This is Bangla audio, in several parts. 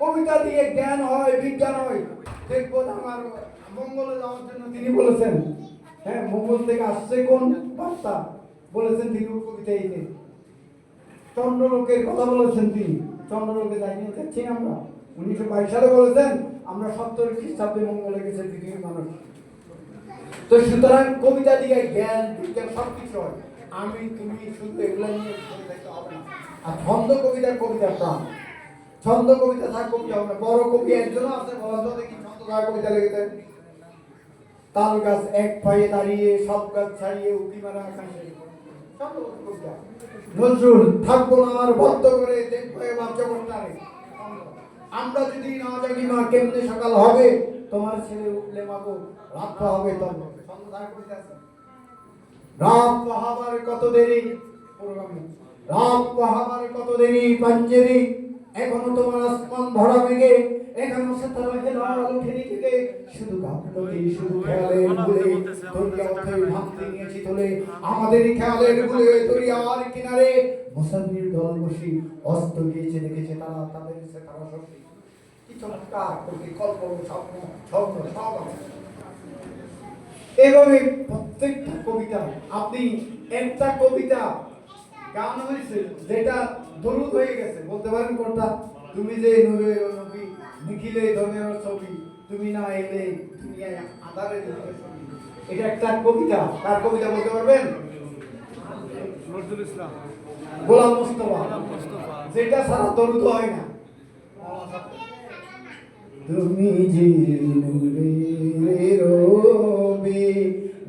কবিতা দিয়ে জ্ঞান হয়, বিজ্ঞান হয়। দেখব আমার মঙ্গলে যাওয়ার জন্য তিনি বলেছেন হ্যাঁ মঙ্গল থেকে আসছে কোন বার্তা? বলেছেন তিনি কবিতা কবিতাইতে। চন্দ্রলোকের কথা বলেছেন তিনি। চন্দ্রলোকে যাইনি যাচ্ছি আমরা। উনিশশো বাইশ সালে বলেছেন, আমরা সত্তর খ্রিস্টাব্দে মঙ্গলে গেছে পৃথিবীর মানুষ। তো সুতরাং কবিতা দিয়ে জ্ঞান, বিজ্ঞান সব কিছু হয়। আমি, তুমি শুধু এগুলো নিয়ে আর ছন্দ কবিতার কবিতা প্রাণ। ছন্দ কবিতা থাক কবিতা হবে না, বড় কবি একজন আছে, বলেন তো দেখি ছন্দ থাক কবিতা লিখেছেন। তাল গাছ এক পায়ে দাঁড়িয়ে, সব গাছ ছাড়িয়ে উঁকি মারা আকাশে। নজরুল থাকব না আর বদ্ধ করে, দেখব এবার জগৎটারে আমরা যদি না জানি মা কেমনে সকাল হবে? তোমার ছেলে উঠলে মাগো, রাত হবে আছে। রাত পাহাবার কত দেরি? রাত পাহাবার কত দেরি? পাঞ্জেরি। এখনও তোমার আসমান ভরা মেঘে, এখনও সতারা হেলাল উঠেনি থেকে শুধু গাফলতি শুধু খেয়ালের ভুলে দরিয়া উঠে ভাবতে নিয়েছি তোলে আমাদের খেয়ালের ভুলে দরিয়ার কিনারে মুসাফির দল বসি অস্ত গিয়েছে দেখেছে তারা, তাদের সে তারা শক্তি কি চমৎকার কবি কল্পনা স্বপ্ন স্বপ্ন সব আছে। এইভাবে প্রত্যেকটা কবিতা, আপনি একটা কবিতা গান হয়েছে যেটা দরুদ হয়ে গেছে। বলতে পারেন কোনটা? তুমি যে নূরে নবী নিখিলে ধনের ছবি তুমি না এলে দুনিয়ায় আধারে এটা একটা কবিতা। কার কবিতা বলতে পারবেন? নজরুল ইসলাম। গোলাম মুস্তফা। মুস্তফা। যেটা সারা দরুদ হয় না। তুমি যে নূরে রবি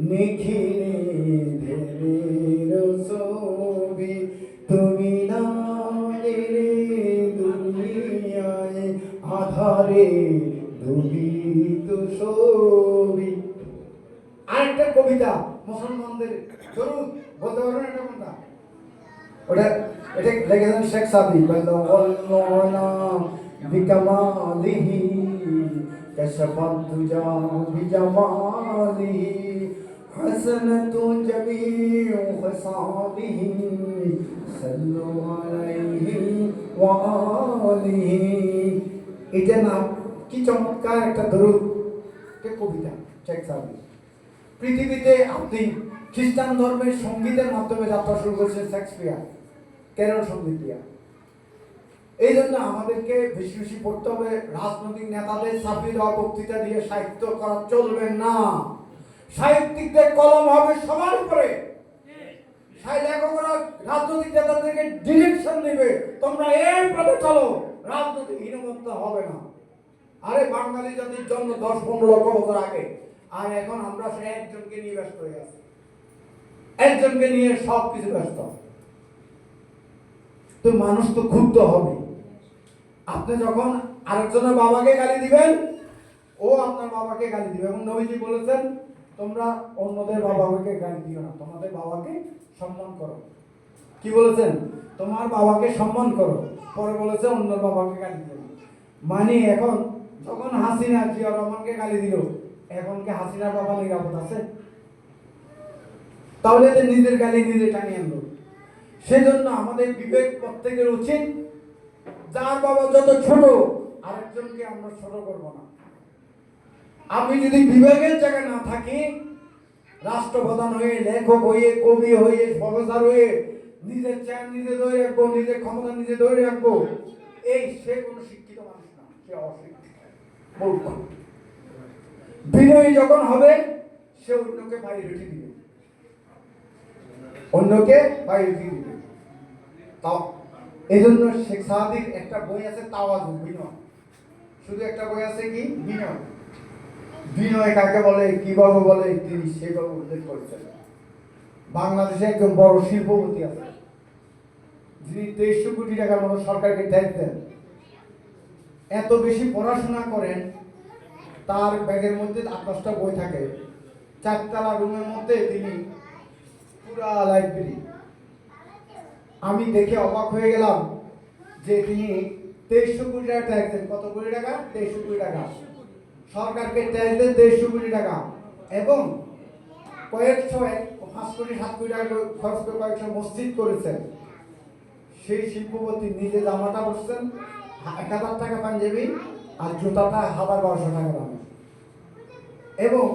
নিখিলে আধারে দুবিত ছবি। আরেকটা কবিতা মুসলমানদের ধরুন বলতে পারবেন এটা কোনটা? ওটা, এটা লেগেছেন শেখ সাবি বল্লনা বিকামালিহি কশফত তুজা বিজামালিহি খসালিহি সাল্লু আলাইহি ওয়া আলিহি। এটা না কি চমৎকার একটা দরুদ এটা কবিতা শেখ সাবি পৃথিবীতে আপনি খ্রিস্টান ধর্মের সঙ্গীতের মাধ্যমে যাত্রা শুরু করেছেন শেক্সপিয়ার, কেরল সংগীত দিয়া। এই জন্য আমাদেরকে বেশি বেশি পড়তে হবে, রাজনৈতিক নেতাদের ছাপিয়ে দেওয়া বক্তৃতা দিয়ে সাহিত্য করা চলবে না। সাহিত্যিকদের কলম হবে সবার উপরে। লেখকরা রাজনৈতিক নেতাদেরকে ডিরেকশন দিবে, তোমরা এই পথে চলো। রাজনৈতিক হীনমত্তা হবে না। আরে বাঙালি জাতির জন্ম দশ, পনেরো লক্ষ বছর আগে, আর এখন আমরা সে একজনকে নিয়ে ব্যস্ত হয়ে আছি। একজনকে নিয়ে সব কিছু ব্যস্ত। তো মানুষ তো ক্ষুব্ধ হবে। আপনি যখন আরেকজনের বাবাকে গালি দিবেন, ও আপনার বাবাকে গালি দিবে। এবং নবীজি বলেছেন, তোমরা অন্যদের বাবাকে গালি দিও না, তোমাদের বাবাকে সম্মান করো। কি বলেছেন? তোমার বাবাকে সম্মান করো। পরে বলেছে অন্য বাবাকে গালি না মানে এখন যখন হাসিনা জিয়া রহমানকে গালি দিল, এখন কি হাসিনার বাবা নিরাপদ আছে? তাহলে তো নিজের গালি নিজে টানিয়ে আনলো। সেজন্য আমাদের বিবেক প্রত্যেকের উচিত, যার বাবা যত ছোট, আরেকজনকে আমরা ছোট করব না। আমি যদি বিবেকের জায়গায় না থাকি, রাষ্ট্রপ্রধান হয়ে, লেখক হয়ে, কবি হয়ে প্রফেসর হয়ে নিজের চেয়ার নিজে ধরে রাখব, নিজের ক্ষমতা নিজে ধরে রাখব। এই সে কোনো শিক্ষিত মানুষ না, সে অশিক্ষিত। বিনয়ী যখন হবে, সে অন্যকে উঠে দিবে। অন্যকে দিয়ে দিবে। তাও এই জন্য শেখ সাহাদির একটা বই আছে তাওয়াজু বিনয়। শুধু একটা বই আছে কি? বিনয়। বিনয় কাকে বলে, কি কীভাবে বলে? তিনি সেভাবে উল্লেখ করেছেন। বাংলাদেশে একজন বড় শিল্পপতি আছে যিনি তেইশশো কোটি টাকার মতো সরকারকে ট্যাক্স দেন, এত বেশি পড়াশোনা করেন, তার ব্যাগের মধ্যে আট দশটা বই থাকে। চারতলা রুমের মধ্যে তিনি পুরা লাইব্রেরি আমি দেখে অবাক হয়ে গেলাম যে তিনি তেইশশো কোটি টাকা ট্যাক্স দেন। কত কোটি টাকা? তেইশশো কোটি টাকা। সরকারকে ট্যাক্স দেন তেইশশো কোটি টাকা। এবং কয়েকশো পাঁচ কোটি, সাত কোটি টাকা খরচ করে কয়েকশো মসজিদ করেছেন। সেই শিল্পপতি নিজে জামাটা বসছেন এক হাজার টাকা পাঞ্জাবি আর জুতাটা হাজার বারোশো টাকা দাম এবং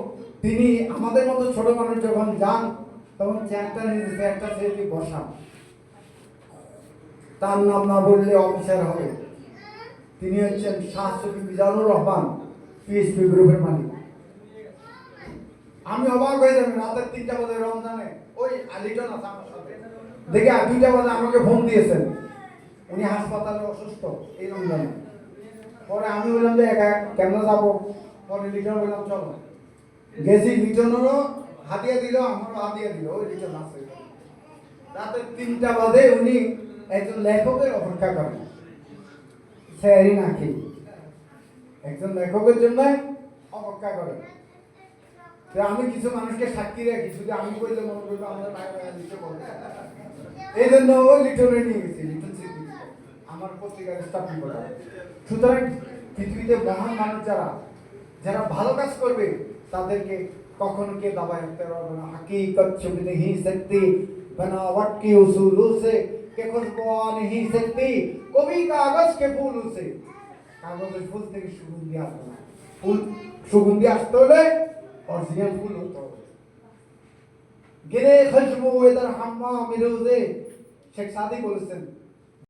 তিনি আমাদের মতো ছোট মানুষ যখন যান, তখন চেয়ারটা নিয়ে চেয়ারটা সেটি বসান। তার নাম না বললে অফিসার হবে। তিনি হচ্ছেন শাহ সফি মিজানুর রহমান, পিএসপি গ্রুপের মালিক। আমি অবাক হয়ে যাবেন রাতের তিনটা বাজে রমজানে। ওই আলিটন আছে আমার দেখে দুইটা বাজে আমাকে ফোন দিয়েছেন। উনি হাসপাতালে অসুস্থ, এই রমজানে। পরে আমি বললাম যে, একা কেমন যাব? পরে লিটন বললাম, চলো। গেছি লিটনেরও হাতিয়া দিল, আমারও হাতিয়া দিল, ওই লিটন আছে। রাতের তিনটা বাজে, উনি একজন লেখকের অপেক্ষা করেন। স্যারই না খেয়ে একজন লেখকের জন্য অপেক্ষা করেন আমি কিছু মানুষকে সাক্ষী রাখি, শুধু আমি কইলে মনে করব আমাদের টাকা দিতে বলবে এই জন্য ওই লিটনে নিয়ে গেছি লিটন সিদ্ধি আমার পত্রিকার স্টাফ রিপোর্টার সুতরাং পৃথিবীতে মহান মানুষ যারা যারা ভালো কাজ করবে তাদেরকে কখনো কে দাবায় রাখতে পারবে না हकीकत छुप नहीं सकती बनावट की उसूलों से के खुशबू आ नहीं सकती कभी कागज के फूलों से কাগজের ফুল থেকে সুগন্ধি আসবে না ফুল সুগন্ধি আসতে হলে অরিজিনাল ফুল হতে হবে গেলে খুশবু এদার হাম্মা মিরুজে শেখ সাদি বলেছেন